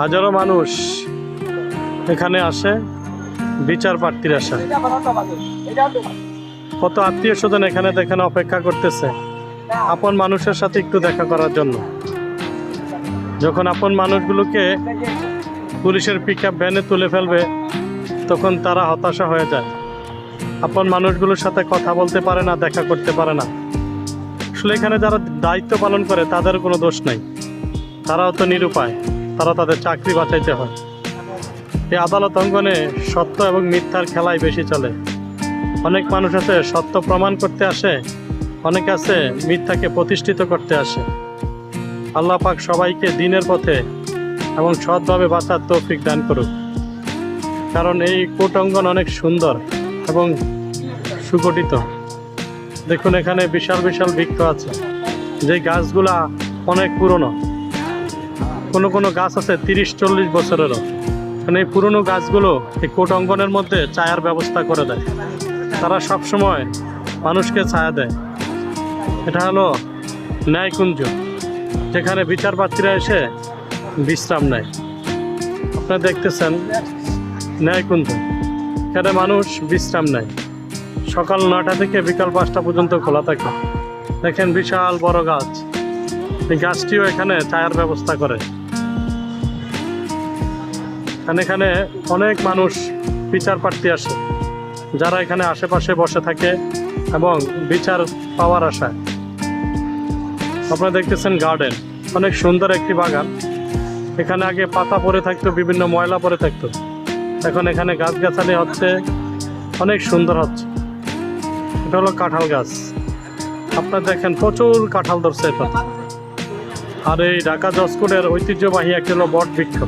হাজারো মানুষ এখানে আসে, বিচার প্রার্থীর আসে। কত আত্মীয় স্বজন এখানে দেখেন অপেক্ষা করতেছে। আপন মানুষের সাথে একটু দেখা করার জন্য। যখন আপন মানুষগুলোকে পুলিশের পিক আপ ভ্যানে তুলে ফেলবে, তখন তারা হতাশা হয়ে যায়। আপন মানুষগুলোর সাথে কথা বলতে পারে না, দেখা করতে পারে না। আসলে এখানে যারা দায়িত্ব পালন করে, তাদের কোনো দোষ নাই। তারাও তো নিরুপায়। তারা তাদের চাকরি বাঁচাইতে হয়। এই আদালত অঙ্গনে সত্য এবং মিথ্যার খেলাই বেশি চলে। অনেক মানুষ আছে সত্য প্রমাণ করতে আসে, অনেক আছে মিথ্যাকে প্রতিষ্ঠিত করতে আসে। আল্লাহ পাক সবাইকে দিনের পথে এবং সৎভাবে বাঁচার তৌফিক দান করুক। কারণ এই কোট অঙ্গন অনেক সুন্দর এবং সুগঠিত। দেখুন এখানে বিশাল বিশাল বৃক্ষ আছে। যে গাছগুলা অনেক পুরনো। কোনো কোনো গাছ আছে তিরিশ, চল্লিশ বছরেরও। মানে এই পুরনো গাছগুলো এই কোট অঙ্গনের মধ্যে ছায়ার ব্যবস্থা করে দেয়। তারা সব সময় মানুষকে ছায়া দেয়। এটা হলো ন্যায়কুঞ্জ, যেখানে বিচার প্রার্থীরা এসে বিশ্রাম নেয়। আপনারা দেখতেছেন ন্যায়কুঞ্জ, এখানে মানুষ বিশ্রাম নেয়। সকাল নটা থেকে বিকাল পাঁচটা পর্যন্ত খোলা থাকে। দেখেন বিশাল বড় গাছ। এই গাছটিও এখানে ছায়ার ব্যবস্থা করে। কারণ এখানে অনেক মানুষ বিচার প্রার্থী আসে, যারা এখানে আশেপাশে বসে থাকে এবং বিচার পাওয়ার আশায়। আপনারা দেখতেছেন গার্ডেন অনেক সুন্দর একটি বাগান। এখানে আগে পাতা পরে থাকতো, বিভিন্ন ময়লা পরে থাকতো। এখন এখানে গাছগাছালি হচ্ছে, অনেক সুন্দর হচ্ছে। এটা হলো কাঁঠাল গাছ। আপনারা দেখেন প্রচুর কাঁঠাল ধরছে এটা আর এই ঢাকা জসকোটের ঐতিহ্যবাহী একটি হলো বট বৃক্ষ।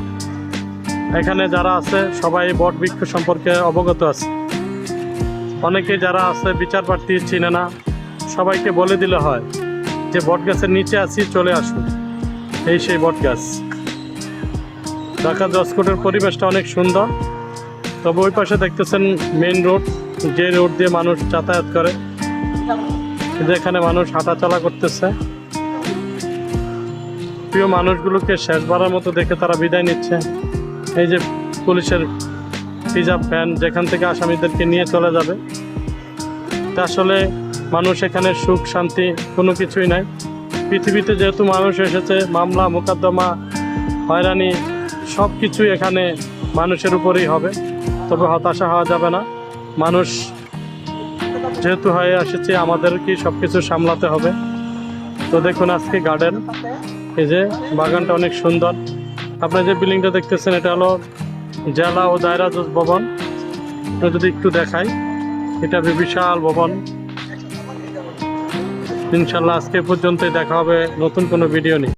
এখানে যারা আছে, সবাই বট বৃক্ষ সম্পর্কে অবগত আছে। অনেকে যারা আছে, বিচার প্রার্থী চিনে না, সবাইকে বলে দিলে হয় যে বট গাছের নিচে আছি, চলে আসুন। এই সেই বট গাছ। ঢাকা জসকোটের পরিবেশটা অনেক সুন্দর। তবে ওই পাশে দেখতেছেন মেন রোড যে রোড দিয়ে মানুষ যাতায়াত করে। এই যে এখানে মানুষ হাঁটাচলা করতেছে। প্রিয় মানুষগুলোকে শেষবারের মতো দেখে তারা বিদায় নিচ্ছে। এই যে পুলিশের রিজার্ভ ভ্যান যেখান থেকে আসামিদেরকে নিয়ে চলে যাবে। তা আসলে মানুষ এখানে সুখ, শান্তি কোনো কিছুই নাই। পৃথিবীতে যেহেতু মানুষ এসেছে, মামলা, মোকদ্দমা, হয়রানি সব কিছুই এখানে মানুষের উপরেই হবে। তবে হতাশা হওয়া যাবে না। মানুষ যেহেতু হয়ে এসেছে আমাদেরকে সব কিছু সামলাতে হবে। তো দেখুন আজকে গার্ডেন এই যে বাগানটা অনেক সুন্দর। আপনি যে বিল্ডিংটা দেখতেছেন, এটা হলো জেলা ও দায়রা জজ ভবন। আপনার যদি একটু দেখাই, এটা বিশাল ভবন। ইনশাল্লাহ আজকে পর্যন্তই দেখা হবে, নতুন কোনো ভিডিও নিয়ে।